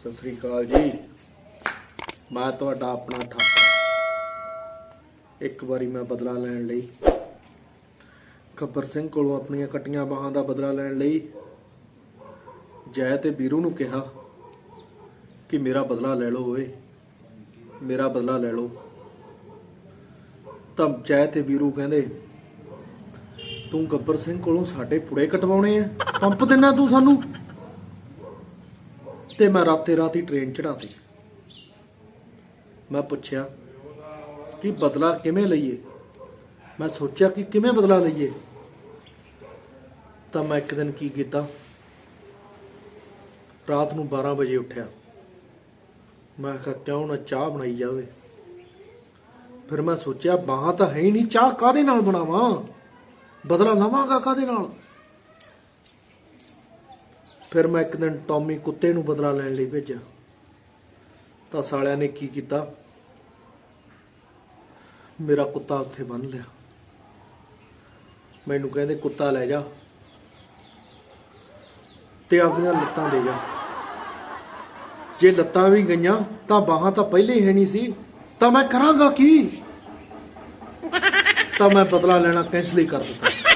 ਸਤਿ ਸ੍ਰੀ ਅਕਾਲ ਜੀ। ਮੈਂ ਤੁਹਾਡਾ ਆਪਣਾ ਠਾਕਾ। ਇੱਕ ਵਾਰੀ ਮੈਂ ਬਦਲਾ ਲੈਣ ਲਈ। ਖੱਬਰ ਸਿੰਘ ਕੋਲੋਂ ਆਪਣੀਆਂ ਕੱਟੀਆਂ ਬਾਹਾਂ ਦਾ ਬਦਲਾ ਲੈਣ ਲਈ ਜੈ ਤੇ ਵੀਰੂ ਨੂੰ ਕਿਹਾ ਕਿ ਮੇਰਾ ਬਦਲਾ ਲੈ ਲਓ ਓਏ। ਮੇਰਾ ਬਦਲਾ ਲੈ ਲਓ। ਤਾਂ ਜੈ ਤੇ ਵੀਰੂ ਕਹਿੰਦੇ, ਤੂੰ ਗੱਬਰ ਸਿੰਘ ਕੋਲੋਂ ਸਾਡੇ ਪੁੜੇ ਕਟਵਾਉਣੇ ਆ? ਪੰਪ ਦੇਣਾ ਤੂੰ ਸਾਨੂੰ? ਤੇ ਮੈਂ ਰਾਤੇ ਰਾਤੀ ਟ੍ਰੇਨ ਚੜਾਤੀ ਮੈਂ ਪੁੱਛਿਆ ਕਿ ਬਦਲਾ ਕਿਵੇਂ ਲਈਏ? ਮੈਂ ਸੋਚਿਆ ਕਿ ਕਿਵੇਂ ਬਦਲਾ ਲਈਏ? ਤਾਂ ਮੈਂ ਇੱਕ ਦਿਨ ਕੀ ਕੀਤਾ? ਰਾਤ ਨੂੰ 12 ਵਜੇ ਉੱਠਿਆ। ਮੈਂ ਕਿਹਾ, ਕਿਉਂ ਨਾ ਚਾਹ ਬਣਾਈ ਜਾਵੇ? ਫਿਰ ਮੈਂ ਸੋਚਿਆ, ਬਾਹਾਂ ਤਾਂ ਹੈ ਹੀ ਨਹੀਂ, ਚਾਹ ਕਾਦੇ ਨਾਲ ਬਣਾਵਾਂ? ਬਦਲਾ ਲਵਾਂਗਾ ਕਾਦੇ ਨਾਲ? ਫਿਰ ਮੈਂ ਇੱਕ ਦਿਨ ਟੌਮੀ ਕੁੱਤੇ ਨੂੰ ਬਦਲਾ ਲੈਣ ਲਈ ਭੇਜਿਆ। ਤਾਂ ਸਾਲਿਆਂ ਨੇ ਕੀ ਕੀਤਾ? ਮੇਰਾ ਕੁੱਤਾ ਉੱਥੇ ਬੰਨ ਲਿਆ। ਮੈਨੂੰ ਕਹਿੰਦੇ, ਕੁੱਤਾ ਲੈ ਜਾ ਤੇ ਆਪਣੀਆਂ ਲੱਤਾਂ ਦੇ ਜਾ। ਜੇ ਲੱਤਾਂ ਵੀ ਗਈਆਂ, ਤਾਂ ਬਾਹਾਂ ਤਾਂ ਪਹਿਲੇ ਹੀ ਹੈ ਨਹੀਂ ਸੀ। ਤਾਂ ਮੈਂ ਕਰਾਂਗਾ ਕੀ? ਤਾਂ ਮੈਂ ਬਦਲਾ ਲੈਣਾ ਕੈਂਸਲ ਹੀ ਕਰ ਦਿੱਤਾ।